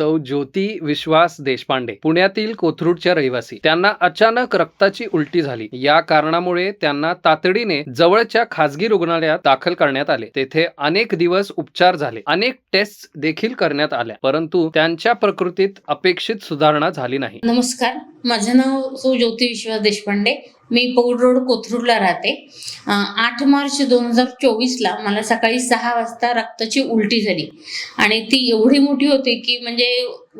सौ ज्योती विश्वास देशपांडे पुण्यातील कोथरूडच्या रहिवासी. त्यांना अचानक रक्ताची उलटी झाली. या कारणामुळे त्यांना तातडीने जवळच्या खासगी रुग्णालयात दाखल करण्यात आले. तेथे अनेक दिवस उपचार झाले. अनेक टेस्ट देखील करण्यात आल्या. परंतु त्यांच्या प्रकृतीत अपेक्षित सुधारणा झाली नाही. नमस्कार. माझं नाव सौ ज्योती विश्वास देशपांडे. मी पौड रोड कोथरूडला राहते. आठ मार्च दोन हजार चोवीसला मला सकाळी सहा वाजता रक्ताची उलटी झाली. आणि ती एवढी मोठी होती की म्हणजे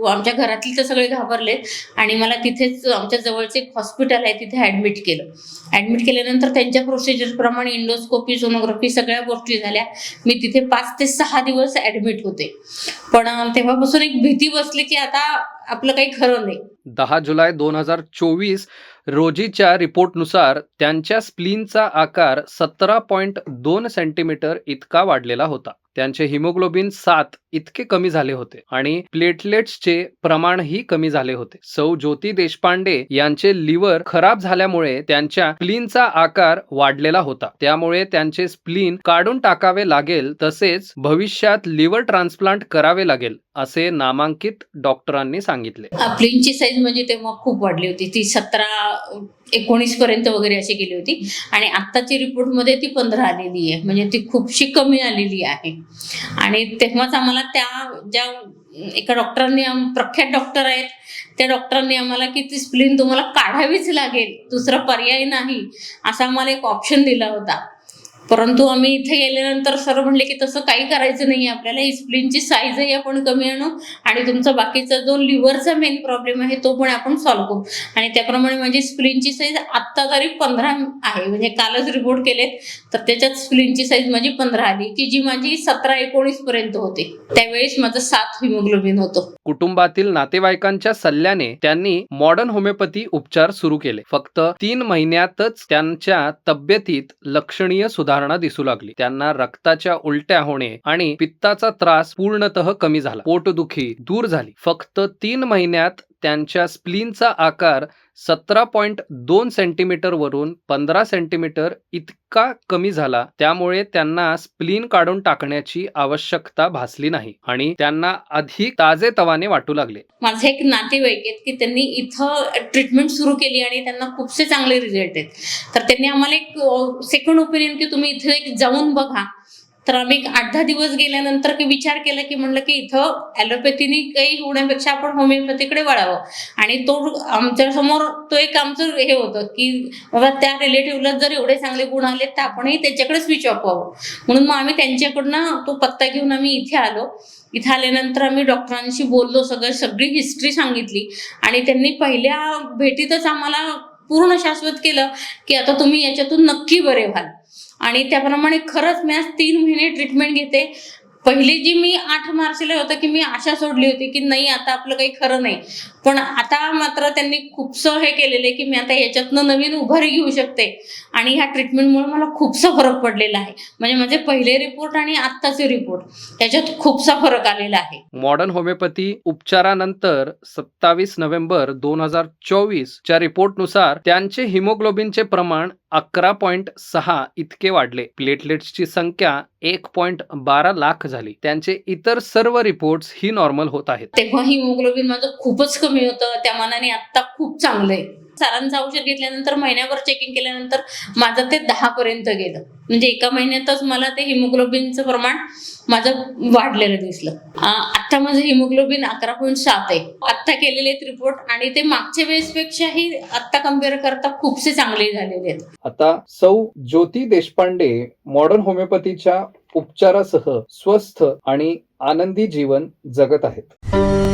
आमच्या घरातली तर सगळे घाबरले आणि मला तिथेच आमच्या जवळचे एक हॉस्पिटल आहे तिथे ॲडमिट केलं. ॲडमिट केल्यानंतर त्यांच्या प्रोसिजरप्रमाणे इंडोस्कोपी सोनोग्राफी सगळ्या गोष्टी झाल्या. मी तिथे पाच ते सहा दिवस ॲडमिट होते. पण तेव्हापासून एक भीती बसली की आता आपलं काही खरं नाही. दहा जुलै दोन हजार चोवीस रोजीच्या रिपोर्टनुसार त्यांच्या स्प्लीनचा आकार सतरा पॉईंट दोन सेंटीमीटर इतका वाढलेला होता. त्यांचे हिमोग्लोबिन सात इतके कमी झाले होते आणि प्लेटलेट्सचे प्रमाणही कमी झाले होते. सौ ज्योती देशपांडे यांचे लिव्हर खराब झाल्यामुळे त्यांच्या स्प्लीनचा आकार वाढलेला होता. त्यामुळे त्यांचे स्प्लीन काढून टाकावे लागेल तसेच भविष्यात लिव्हर ट्रान्सप्लांट करावे लागेल असे नामांकित डॉक्टरांनी सांगितले. प्लेनची साईज म्हणजे तेव्हा खूप वाढली होती. ती सतरा एकोणीस पर्यंत वगैरे अशी गेली होती. आणि आत्ताची रिपोर्टमध्ये ती पंधरा आलेली आहे. म्हणजे ती खूपशी कमी आलेली आहे. आणि तेव्हाच आम्हाला त्या ज्या एका डॉक्टरांनी प्रख्यात डॉक्टर आहेत त्या डॉक्टरांनी आम्हाला की ती स्प्लिन तुम्हाला काढावीच लागेल. दुसरा पर्याय नाही. असा आम्हाला एक ऑप्शन दिला होता. परंतु आम्ही इथे गेल्यानंतर सर म्हणले की तसं काही करायचं नाही आपल्याला ही स्प्लीनची साईजही आपण कमी आणू आणि तुमचा बाकीचा जो लिव्हरचा मेन प्रॉब्लेम आहे तो पण आपण सॉल्व्ह करू. आणि त्याप्रमाणे माझी स्प्लीनची साईज आत्ता तरी पंधरा आहे. म्हणजे कालच रिपोर्ट केलेत तर त्याच्यात स्प्लीनची साईज माझी पंधरा आली की जी माझी सतरा एकोणीस पर्यंत होते. त्यावेळेस माझं सात हिमोग्लोबिन होतं. कुटुंबातील नातेवाईकांच्या सल्ल्याने त्यांनी मॉडर्न होमिओपॅथी उपचार सुरू केले. फक्त तीन महिन्यातच त्यांच्या तब्येतीत लक्षणीय सुधारणा दिसू लागली. त्यांना रक्ताच्या उलट्या होणे आणि पित्ताचा त्रास पूर्णतः कमी झाला. पोटदुखी दूर झाली. फक्त तीन महिन्यात त्यांच्या स्प्लीनचा आकार सतरा पॉईंट दोन सेंटीमीटर वरून पंधरा सेंटीमीटर इतका कमी झाला त्यामुळे त्यांना स्प्लीन काढून टाकण्याची आवश्यकता भासली नाही आणि त्यांना अधिक ताजे तवाने वाटू लागले. माझे एक नातेवाईक आहेत की त्यांनी इथं ट्रीटमेंट सुरू केली आणि त्यांना खूपसे चांगले रिझल्ट आहेत. तर त्यांनी आम्हाला एक सेकंड ओपिनियन की तुम्ही इथे एक जाऊन बघा. तर आम्ही आठ दहा दिवस गेल्यानंतर की विचार केला की म्हणलं की इथं ॲलोपॅथीने काही होण्यापेक्षा आपण होमिओपॅथीकडे वळावं. आणि तो आमच्यासमोर तो एक आमचं हे होतं की बाबा त्या रिलेटिव्हला जर एवढे चांगले गुण आले तर आपणही त्याच्याकडे स्विच ऑफ व्हावं. म्हणून मग आम्ही त्यांच्याकडनं तो पत्ता घेऊन आम्ही इथे आलो. इथे आल्यानंतर आम्ही डॉक्टरांशी बोललो सगळं सगळी हिस्ट्री सांगितली. आणि त्यांनी पहिल्या भेटीतच आम्हाला पूर्ण शाश्वत केलं की आता तुम्ही याच्यातून नक्की बरे व्हाल. आणि त्याप्रमाणे खरंच मी आज तीन महिने ट्रीटमेंट घेते. पहिली जी मी आठ मार्चला होतं की मी आशा सोडली होती की नाही आता आपलं काही खरं नाही. पण आता मात्र त्यांनी खूपसं हे केलेलं आहे की मी आता याच्यातनं नवीन उभारी घेऊ शकते. आणि ह्या ट्रीटमेंटमुळे मला खूपसा फरक पडलेला आहे. म्हणजे माझे पहिले रिपोर्ट आणि आत्ताचे रिपोर्ट त्याच्यात खूपसा फरक आलेला आहे. मॉडर्न होमिओपॅथी उपचारानंतर सत्तावीस नोव्हेंबर दोन हजार चोवीस च्या रिपोर्टनुसार त्यांचे हिमोग्लोबिनचे प्रमाण अकरा पॉइंट सहा इतके वाढले. प्लेटलेट्सची संख्या एक पॉइंट बारा लाख झाली. त्यांचे इतर सर्व रिपोर्ट्स ही नॉर्मल होत आहेत. तेव्हा हिमोग्लोबिन माझं खूपच कमी होतं. त्या मानाने आता खूप चांगलं आहे सरांचं औषध घेतल्यानंतर महिन्याभर चेकिंग केल्यानंतर माझं ते दहा पर्यंत गेलं. म्हणजे एका महिन्यातच मला ते हिमोग्लोबिनचं प्रमाण माझं वाढलेलं दिसलं. आता आत्ता माझं हिमोग्लोबिन अकरा पॉईंट सात आहे. आत्ता केलेले आहेत रिपोर्ट आणि ते मागच्या वेळेसपेक्षाही आत्ता कंपेअर करता खूपसे चांगले झालेले आहेत. आता सौ ज्योती देशपांडे मॉडर्न होमिओपॅथीच्या उपचारासह स्वस्थ आणि आनंदी जीवन जगत आहेत.